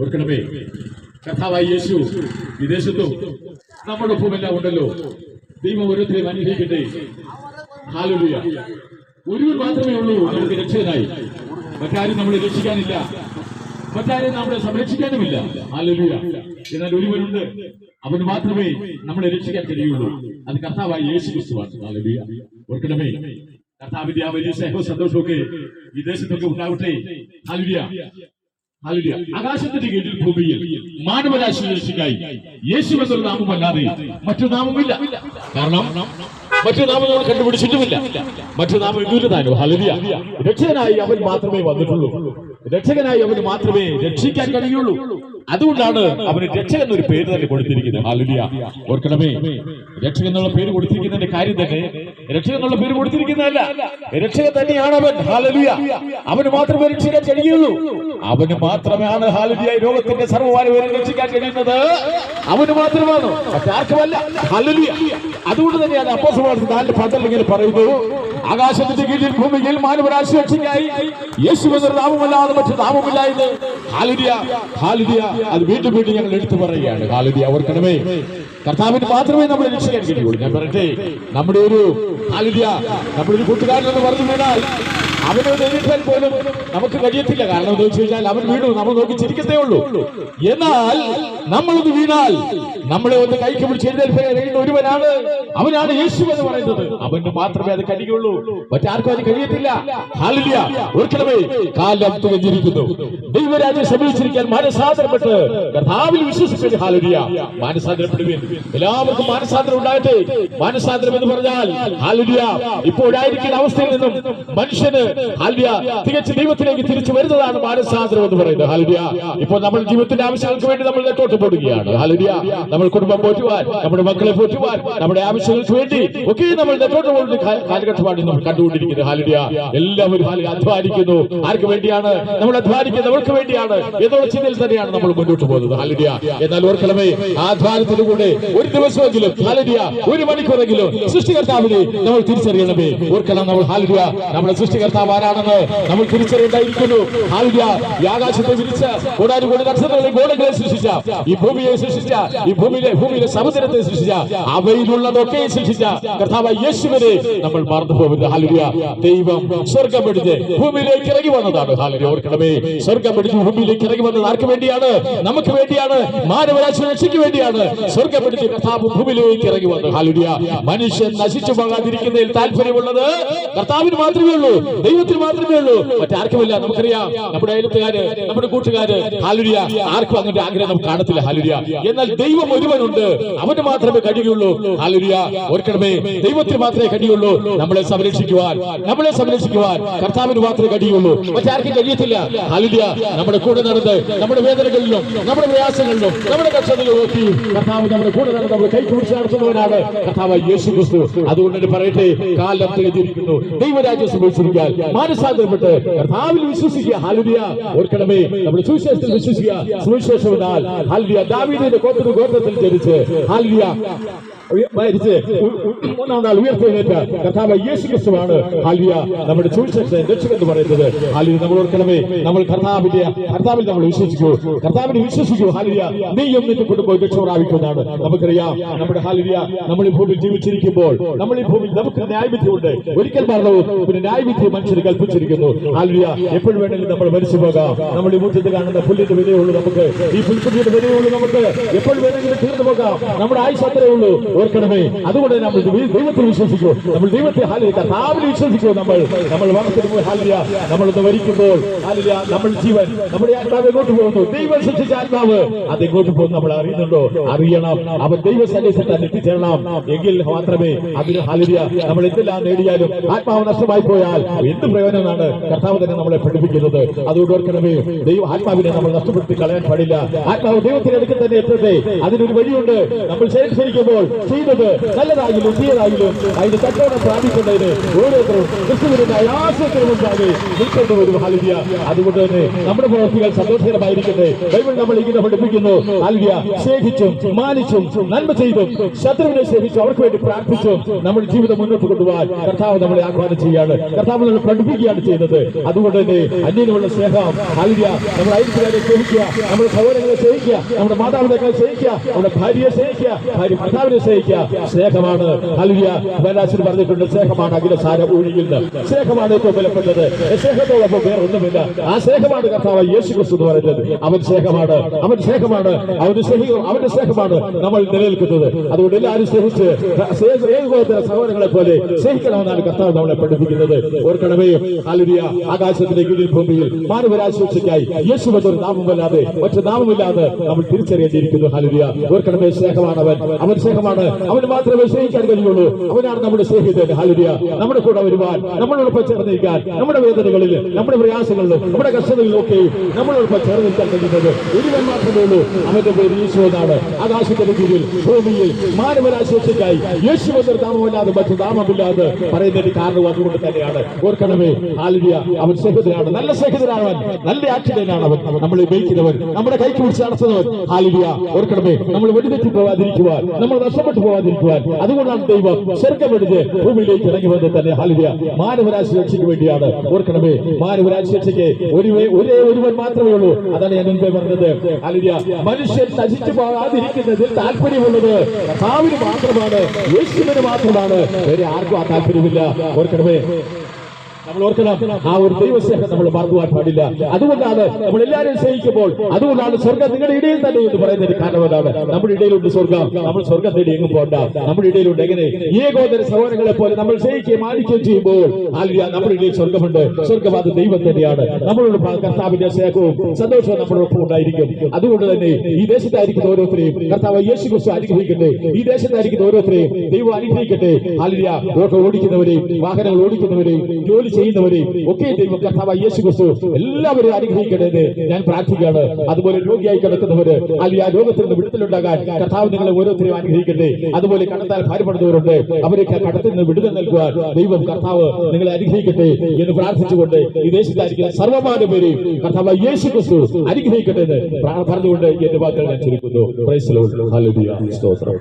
ഓർക്കണമേ. കഥാവായി യേശു വിദേശത്തും നമ്മുടെ ഒപ്പമെല്ലാം ഉണ്ടല്ലോ. ദൈവം ഓരോരുത്തരെയും അനുഗ്രഹിക്കട്ടെ. ഹാലുലിയ ഒരുവർ മാത്രമേ ഉള്ളൂ. നമുക്ക് രക്ഷകനായി. മറ്റാരും നമ്മളെ രക്ഷിക്കാനില്ല. മറ്റാരും നമ്മളെ സംരക്ഷിക്കാനുമില്ല. ഹാലുലിയ എന്നാൽ ഒരുവനുണ്ട്. അവന് മാത്രമേ നമ്മളെ രക്ഷിക്കാൻ കഴിയുള്ളൂ. അത് കർത്താവായി യേശു ക്രിസ്തുവാണ്. ഹാലുലിയ ഓർക്കണമേ. കർത്താവിന്റെ വലിയ സ്നേഹവും സന്തോഷമൊക്കെ വിദേശത്തൊക്കെ ഉണ്ടാവട്ടെ. ഹാലുരിയ ഹാലുരിയ ആകാശത്തിന്റെ കീഴിൽ ഭൂമിയിൽ മാനവരാശി രക്ഷിക്കായി യേശു എന്നൊരു നാമമല്ലാതെ മറ്റു നാമമില്ല കാരണം മറ്റു നാമം നമ്മൾ കണ്ടുപിടിച്ചിട്ടുമില്ല. മറ്റു നാമം ഇല്ലൂര് താനോ ഹലുരിയ രക്ഷകനായി അവൻ മാത്രമേ വന്നിട്ടുള്ളൂ. രക്ഷകനായി അവന് മാത്രമേ രക്ഷിക്കാൻ കഴിയുള്ളൂ. അതുകൊണ്ടാണ് അവന് രക്ഷകൻ എന്നൊരു പേര് തന്നെ കൊടുത്തിരിക്കുന്നത്. ഓർക്കണമേ രക്ഷകൻ എന്നുള്ള പേര് കൊടുത്തിരിക്കുന്നതിന്റെ കാര്യം തന്നെ രക്ഷകൻ എന്നുള്ള പേര് കൊടുത്തിരിക്കുന്നതല്ല രക്ഷകൻ തന്നെയാണ് അവൻ. ഹാലലിയ അവന് മാത്രമേ രക്ഷിക്കാൻ കഴിയുള്ളൂ. അവന് മാത്രമാണ് ഹാലലിയ രോഗത്തിന്റെ സർവമാനവരെ രക്ഷിക്കാൻ കഴിയുന്നത്. അവന് മാത്രമാണ്. മറ്റാർക്കുമല്ല ഹാലലിയ അതുകൊണ്ട് തന്നെയാണ് അപ്പോസമാർക്ക് നാല് പന്ത്രണ്ട് ഇങ്ങനെ പറയുന്നു ആകാശത്തിന്റെ കീഴിൽ ഭൂമിയിൽ മാനവരാശി രക്ഷയ്ക്കായി യേശു എന്നൊരു നാമമല്ലാതെ മറ്റു നാമമില്ല എന്ന് അത് വീണ്ടും വീണ്ടും ഞങ്ങൾ എടുത്തു പറയുകയാണ്. ഹാലുരിയ ഓർക്കണമേ. കർത്താവിന് മാത്രമേ നമ്മൾ രക്ഷിക്കാൻ കഴിയുള്ളൂ. ഞാൻ പറയട്ടെ നമ്മുടെ ഒരു ഹാലുരിയ നമ്മുടെ ഒരു കൂട്ടുകാരനെന്ന് പറഞ്ഞു വീണാൽ അവനെ എഴുതാൻ പോലും നമുക്ക് കഴിയത്തില്ല. കാരണം എന്താ വെച്ച് കഴിഞ്ഞാൽ അവൻ വീണു. നമ്മൾ നോക്കി ചിരിക്കത്തേ ഉള്ളൂ. എന്നാൽ നമ്മളൊന്ന് വീണാൽ നമ്മളെ ഒന്ന് കൈക്ക് പിടിച്ച് എഴുതേൽപ്പിക്കുന്ന ഒരുവനാണ്. അവനാണ് യേശു എന്ന് പറയുന്നത്. അവന് മാത്രമേ അത് കഴിയുള്ളൂ. മറ്റാർക്കും അത് കഴിയത്തില്ല. ഹാലില്ല ഓർക്കണമേ. കാലം തുകഞ്ഞിരിക്കുന്നു. ദൈവരാജ്യം സമീപിച്ചിരിക്കാൻ മാനസാന്തരപ്പെട്ട് കർത്താവിൽ വിശ്വസിച്ചത് ഹാലിയ മാനസാന്തരപ്പെടുവിൻ. എല്ലാവർക്കും മാനസാന്തരം ഉണ്ടാകട്ടെ. മാനസാന്തരം എന്ന് പറഞ്ഞാൽ ഹാലിയ ഇപ്പോഴായിരിക്കുന്ന അവസ്ഥയിൽ നിന്നും മനുഷ്യന് ഹാലിയ തികച്ച ദൈവത്തിലേക്ക് തിരിച്ചു വരുന്നതാണ് മാനസാന്തരം എന്ന് പറയുന്നത്. ഹാലിയ ഇപ്പോൾ നമ്മൾ ജീവിതത്തിന്റെ ആവശ്യങ്ങൾക്ക് വേണ്ടി നമ്മൾ നെട്ടോട്ട് പോടുകയാണ്. ഹാലിയ നമ്മൾ കുടുംബം പോറ്റുവാൻ നമ്മുടെ മക്കളെ പോറ്റുവാൻ നമ്മുടെ ആവശ്യങ്ങൾക്ക് വേണ്ടി ഒക്കെ നമ്മൾ നെട്ടോട്ട് പോകുന്ന കാലഘട്ടമാണ് നമ്മൾ കണ്ടുകൊണ്ടിരിക്കുന്നത്. ഹാലിയ എല്ലാവരും അധ്വാനിക്കുന്നു. ആർക്ക് വേണ്ടിയാണ്? നമ്മൾ അധ്വാനിക്കുന്നത് അവർക്ക് വേണ്ടിയാണ്. എന്നുള്ള ചിന്തയിൽ തന്നെയാണ് നമ്മൾ മുന്നോട്ട് പോകുന്നത്. ഹാലിയ എന്നാൽ ഓർക്കണമേ ആധ്വാനത്തിലൂടെ ഒരു ദിവസമെങ്കിലും ഹാലിയ ഒരു മണിക്കൂറെങ്കിലും സൃഷ്ടികർത്താവിനെ നമ്മൾ തിരിച്ചറിയണമേ. ഓർക്കണം നമ്മൾ ഹാലിയ നമ്മുടെ സൃഷ്ടികർത്താവ് ആരാണെന്ന് നമ്മൾ തിരിച്ചറിയേണ്ടായിരിക്കുന്നു. ഹാലിയ ഈ ആകാശത്തെ വിരിച്ച കോടാനും കോടി നക്ഷത്രങ്ങളെ ഗോളങ്ങളെ സൃഷ്ടിച്ച ഈ ഭൂമിയെ സൃഷ്ടിച്ച ഈ ഭൂമിയിലെ ഭൂമിയിലെ സമുദ്രത്തെ സൃഷ്ടിച്ച അവയിലുള്ളതൊക്കെ സൃഷ്ടിച്ച കർത്താവ് യേശുവിനെ നമ്മൾ മറന്നു പോകുന്നത് ഹാലിയ ദൈവം സ്വർഗം പിടിച്ച് ഭൂമിയിലേക്ക് ഇറങ്ങി വന്നതാണ്. ഹാലിയ ഓർക്കണമേ. സ്വർഗം പിടിച്ച് ഭൂമിയിലേക്ക് ഇറങ്ങി വന്നത് ആർക്ക് വേണ്ടിയാണ്? നമുക്ക് വേണ്ടിയാണ്. മാനവരാശി രക്ഷയ്ക്ക് വേണ്ടിയാണ്. സ്വർഗം പിടിച്ച് കർത്താവ് ഭൂമിയിലേക്ക് ഇറങ്ങി വന്നത്. ഹാലിയ മനുഷ്യൻ നശിച്ചു പോകാതിരിക്കുന്നതിൽ താല്പര്യമുള്ളത് കർത്താവിന് മാത്രമേ ഉള്ളൂ. ദൈവത്തിന് മാത്രമേ ഉള്ളൂ. മറ്റാർക്കുമില്ല നമുക്കറിയാം നമ്മുടെ അയലത്തുകാര് നമ്മുടെ കൂട്ടുകാര് ഹാലുരിയ ആർക്കും അങ്ങോട്ട് ആഗ്രഹം നമുക്ക് കാണത്തില്ല ഹാലുരിയ എന്നാൽ ദൈവം ഒരുവനുണ്ട്. അവന് മാത്രമേ കഴിയുള്ളൂ ഹാലുരിയ ഓർക്കണമേ. ദൈവത്തിന് മാത്രമേ കഴിയുള്ളൂ. നമ്മളെ സംരക്ഷിക്കുവാൻ നമ്മളെ സംരക്ഷിക്കുവാൻ കർത്താവിന് മാത്രമേ കഴിയുള്ളൂ. മറ്റാർക്കും കഴിയത്തില്ല ഹാലുരിയ നമ്മുടെ കൂടെ നടന്ന് നമ്മുടെ വേദനകളിലും നമ്മുടെ പ്രയാസങ്ങളിലും നമ്മുടെ കഷ്ടതയിലും നോക്കി കർത്താവ് നമ്മുടെ കൂടെ നടന്ന് നമ്മുടെ കൈ കുറിച്ച് നടത്തുന്നവനാണ് കർത്താവ് യേശു ക്രിസ്തു അതുകൊണ്ട് പറയട്ടെ കാലം തെളിഞ്ഞിരിക്കുന്നു. ദൈവരാജ്യം സംഭവിച്ചിരിക്കാൻ മാനസാന്തരപ്പെട്ട് കർത്താവിൽ വിശ്വസിക്കുക. ഹാലുരിയ ഓർക്കണമേ. നമ്മൾ സുവിശേഷത്തിൽ വിശ്വസിക്കുക. സുവിശേഷം എന്നാൽ ഹാലുരിയ ദാവീദിന്റെ ഗോത്ര ഗോത്രത്തിൽ ജനിച്ച് ഹാലുരിയ മരിച്ച് മൂന്നാം നാൾ ഉയർത്തെഴുന്നേറ്റ കർത്താവ് യേശു ക്രിസ്തുവാണ് ഹാലിയ നമ്മുടെ സുവിശേഷത്തെ രക്ഷകൻ എന്ന് പറയുന്നത്. ഹാലിയ നമ്മൾ ഓർക്കണമേ നമ്മൾ കർത്താവിന്റെ കർത്താവിൽ നമ്മൾ വിശ്വസിക്കൂ. കർത്താവിനെ വിശ്വസിക്കൂ ഹാലിയ നീയും നിന്റെ കുടുംബം രക്ഷ പ്രാപിക്കുന്നതാണ് നമുക്കറിയാം നമ്മുടെ ഹാലിയ നമ്മൾ ഈ ഭൂമിയിൽ ജീവിച്ചിരിക്കുമ്പോൾ നമ്മൾ ഈ ഭൂമിയിൽ നമുക്ക് ന്യായവിധിയുണ്ട്. ഒരിക്കൽ മരണവും പിന്നെ ന്യായവിധി മനുഷ്യർ കൽപ്പിച്ചിരിക്കുന്നു. ഹാലിയ എപ്പോഴും വേണമെങ്കിലും നമ്മൾ മരിച്ചു പോകാം. നമ്മൾ ഈ മുറ്റത്ത് കാണുന്ന പുല്ലിന്റെ വിലയുള്ളൂ നമുക്ക്. ഈ പുൽക്കുട്ടിയുടെ വിലയുള്ളൂ നമുക്ക്. എപ്പോൾ വേണമെങ്കിലും തീർന്നു പോകാം. നമ്മുടെ ആയുസ് അത്രേ ഉള്ളൂ. ഓർക്കണമേ. അതുകൊണ്ട് നമ്മൾ ദൈവ- ദൈവത്തിൽ വിശ്വസിക്കൂ. നമ്മൾ ദൈവത്തെ ഹാലിയ കർത്താവിൽ വിശ്വസിക്കൂ നമ്മൾ. നമ്മൾ വനത്തിൽ ഹാലിയ. നമ്മളൊന്ന് വരിക്കുമ്പോൾ നമ്മൾ ജീവൻ. നമ്മുടെ ആത്മാവ് എങ്ങോട്ട് പോകുന്നു? ദൈവം സൃഷ്ടിച്ച ആത്മാവ്. അത് എങ്ങോട്ട് പോകുന്നു നമ്മൾ അറിയുന്നുണ്ടോ? അറിയണം. അവൻ ദൈവ സന്നിധിയിൽ എത്തിച്ചേരണം. എങ്കിൽ മാത്രമേ അതിന് ഹാലിയ നമ്മൾ എന്തെല്ലാം നേടിയാലും ആത്മാവ് നഷ്ടമായി പോയാൽ എന്ത് പ്രയോജനമാണ്? കർത്താവ് തന്നെ നമ്മളെ പഠിപ്പിക്കുന്നത്. അതുകൊണ്ട് ഓർക്കണമേ ദൈവം ആത്മാവിനെ നമ്മൾ നഷ്ടപ്പെടുത്തി കളയാൻ പാടില്ല. ആത്മാവ് ദൈവത്തിന്റെ അടുക്കൽ തന്നെ എത്തട്ടെ. അതിനൊരു വഴിയുണ്ട്. നമ്മൾ ശേഖരിക്കുമ്പോൾ ചെയ്തത്. നല്ലതായാലും തീയതായാലും അതിന് തട്ടോടെ പ്രാപിക്കുന്നതിന് ഓരോരുത്തരും ക്രിസ്തുവിന്റെ ആശയത്തിന് മുമ്പാകെ നിൽക്കേണ്ടി വരും. ഹാലിയ അതുകൊണ്ട് തന്നെ നമ്മുടെ പ്രവർത്തികൾ സന്തോഷകരമായിരിക്കട്ടെ. ബൈബിൾ നമ്മൾ ഇങ്ങനെ പഠിപ്പിക്കുന്നു. ഹാലിയ സ്നേഹിച്ചും മാനിച്ചും നന്മ ചെയ്തും ശത്രുവിനെ സേവിച്ചും അവർക്ക് വേണ്ടി പ്രാർത്ഥിച്ചും നമ്മൾ ജീവിതം മുന്നോട്ട് കൊണ്ടുപോകാൻ കർത്താവ് നമ്മളെ ആഹ്വാനം ചെയ്യാണ് കർത്താവ് നമ്മളെ പഠിപ്പിക്കുകയാണ് ചെയ്യുന്നത്. അതുകൊണ്ട് തന്നെ അന്യനുള്ള സ്നേഹം ഹാലിയ നമ്മൾ അയൽക്കാരെ സ്നേഹിക്കുക. നമ്മുടെ സഹോദരങ്ങളെ സ്നേഹിക്കുക. നമ്മുടെ മാതാപിതാക്കളെ സ്നേഹിക്കുക. നമ്മുടെ ഭാര്യയെ സ്നേഹിക്കുക. ഭാര്യ ഭർത്താവിനെ സ്നേഹിക്കുക. സ്നേഹമാണ്. ഹാലിയ വേലാശൻ പറഞ്ഞിട്ടുണ്ട് സ്നേഹമാണ് അഖില സാര ഒഴിയുന്നത് സ്നേഹമാണ് ഏറ്റവും വിലപ്പെട്ടത്. സ്നേഹത്തോടൊപ്പം വേറെ ഒന്നുമില്ല ആ സ്നേഹമാണ് കർത്താവ് യേശു ക്രിസ്തു എന്ന് പറയുന്നത്. അവൻ സ്നേഹമാണ്. അവൻ സ്നേഹമാണ്. അവന്റെ സ്നേഹിക്കും അവന്റെ സ്നേഹമാണ് നമ്മൾ നിലനിൽക്കുന്നത്. അതുകൊണ്ട് എല്ലാവരും സ്നേഹിച്ച് സ്നേഹ- ഏകോപത്തിലെ സഹോദരങ്ങളെ പോലെ സ്നേഹിക്കണമെന്നാണ് കർത്താവ് നമ്മളെ പഠിപ്പിക്കുന്നത്. ഓർക്കണമേ ഹാലുരിയ ആകാശത്തിലെ ഭൂമിയിൽ മാനവരാശിക്കായി യേശു എന്നൊരു നാമമല്ലാതെ മറ്റു നാമമില്ലാതെ നമ്മൾ തിരിച്ചറിയേണ്ടിയിരിക്കുന്നു. ഹാലുരിയ ഓർക്കണമേ സ്നേഹമാണ് അവൻ. അവൻ സ്നേഹമാണ് അവന് മാത്രമേ സ്നേഹിക്കാൻ കഴിയുള്ളൂ. അവനാണ് നമ്മുടെ സ്നേഹിതൻ. ഹാലുരിയ നമ്മുടെ കൂടെ വരുവാൻ നമ്മളോടൊപ്പം ചേർന്നിരിക്കാൻ നമ്മുടെ വേദനകളിൽ നമ്മുടെ പ്രയാസങ്ങളിലും നമ്മുടെ കഷ്ടതകളിലൊക്കെ നമ്മളോടൊപ്പം ചേർന്ന് നിൽക്കാൻ കഴിയുന്നത് ഒരുവൻ മാത്രമേ ഉള്ളൂ. അവന്റെ പേര് യേശു എന്നാണ്. ആകാശത്തിന്റെ കീഴിൽ ഭൂമിയിൽ മാനവരാശേഷിക്കായി യേശു എന്നൊരു നാമമില്ലാതെ മറ്റു താമമില്ലാതെ പറയുന്നതിന് കാരണം അതുകൊണ്ട് തന്നെയാണ്. ഓർക്കണമേ. ഹാലുരിയ അവൻ സ്നേഹിതനാണ്. നല്ല സ്നേഹിതനാണ് അവൻ നല്ല ആക്ഷിതനാണ് അവൻ. നമ്മളെ ഉപയോഗിക്കുന്നവൻ. നമ്മുടെ കൈക്ക് പിടിച്ച് നടത്തുന്നവൻ. ഹാലുരിയ ഓർക്കണമേ. നമ്മൾ വെടിവെച്ച് പോവാതിരിക്കുവാൻ നമ്മൾ നഷ്ടപ്പെട്ടു പോവാതിരിക്കുവാൻ അതുകൊണ്ടാണ് ദൈവം സ്വർഗമെടുത്ത് ഭൂമിയിലേക്ക് ഇറങ്ങി വന്നത് തന്നെ. ഹലിയ മാനവരാശി രക്ഷയ്ക്ക് വേണ്ടിയാണ്. ഓർക്കണമേ മാനവരാശി രക്ഷയ്ക്ക് ഒരേ ഒരുവൻ മാത്രമേ ഉള്ളൂ. അതാണ് ഞാൻ മുൻപേ പറഞ്ഞത്. ഹലിയ മനുഷ്യൻ നശിച്ചു പോകാതിരിക്കുന്നതിൽ താല്പര്യമുള്ളത് കർത്താവിന് മാത്രമാണ് യേശുവിന് മാത്രമാണ്. വേറെ ആർക്കും ആ താല്പര്യമില്ല. ഓർക്കണമേ നമ്മൾ ഓർക്കണം ആ ഒരു ദൈവസ്നേഹം നമ്മൾ മറക്കുവാൻ പാടില്ല. അതുകൊണ്ടാണ് നമ്മൾ എല്ലാവരും സ്നേഹിക്കുമ്പോൾ അതുകൊണ്ടാണ് സ്വർഗം നിങ്ങളുടെ ഇടയിൽ തന്നെ എന്ന് പറയുന്നതിന് കാരണം അതാണ് നമ്മുടെ ഇടയിലുണ്ട് സ്വർഗം. നമ്മൾ സ്വർഗം തേടി എങ്ങും പോണ്ട. നമ്മുടെ ഇടയിലുണ്ട് എങ്ങനെ? ഏകോദര സഹോദരങ്ങളെ പോലെ നമ്മൾ സ്നേഹിക്കുകയും മാനിക്കുകയും ചെയ്യുമ്പോൾ നമ്മുടെ ഇടയിൽ സ്വർഗമുണ്ട്. സ്വർഗം ദൈവം തന്നെയാണ്. നമ്മളോട് കർത്താവിന്റെ സ്നേഹവും സന്തോഷവും നമ്മളോടൊപ്പം ഉണ്ടായിരിക്കും. അതുകൊണ്ട് തന്നെ ഈ ദേശത്തായിരിക്കുന്ന ഓരോരുത്തരെയും കർത്താവ് യേശു ക്രിസ്തു അനുഗ്രഹിക്കട്ടെ. ഈ ദേശത്തായിരിക്കുന്ന ഓരോരുത്തരെയും ദൈവം അനുഗ്രഹിക്കട്ടെ. ആലിയ ഓട്ടോ ഓടിക്കുന്നവരെയും വാഹനങ്ങൾ ഓടിക്കുന്നവരെയും ജോലി ചെയ്യുന്നവരെയും ഒക്കെ ദൈവം കർത്താവ് യേശു ക്രിസ്തു എല്ലാവരെയും അനുഗ്രഹിക്കണേന്ന് ഞാൻ പ്രാർത്ഥിക്കുകയാണ്. അതുപോലെ രോഗിയായി കിടക്കുന്നവര് അല്ലെങ്കിൽ ആ രോഗത്തിൽ നിന്ന് വിടുതലുണ്ടാകാൻ കർത്താവ് നിങ്ങളെ ഓരോരുത്തരെയും അനുഗ്രഹിക്കട്ടെ. അതുപോലെ കടത്താൽ ഭാരപ്പെടുന്നവരുണ്ട്. അവരൊക്കെ കടത്തിൽ നിന്ന് വിടുതൽ നൽകുവാൻ ദൈവം കർത്താവ് നിങ്ങളെ അനുഗ്രഹിക്കട്ടെ എന്ന് പ്രാർത്ഥിച്ചുകൊണ്ട് ഈ ദേശത്തായിരിക്കുന്ന സർവമാന പേരെയും കർത്താവ് യേശു ക്രിസ്തു അനുഗ്രഹിക്കട്ടെ എന്ന് പറഞ്ഞുകൊണ്ട് എന്റെ വാക്കുകൾ ഞാൻ ചുരുക്കുന്നു. സ്തോത്രം.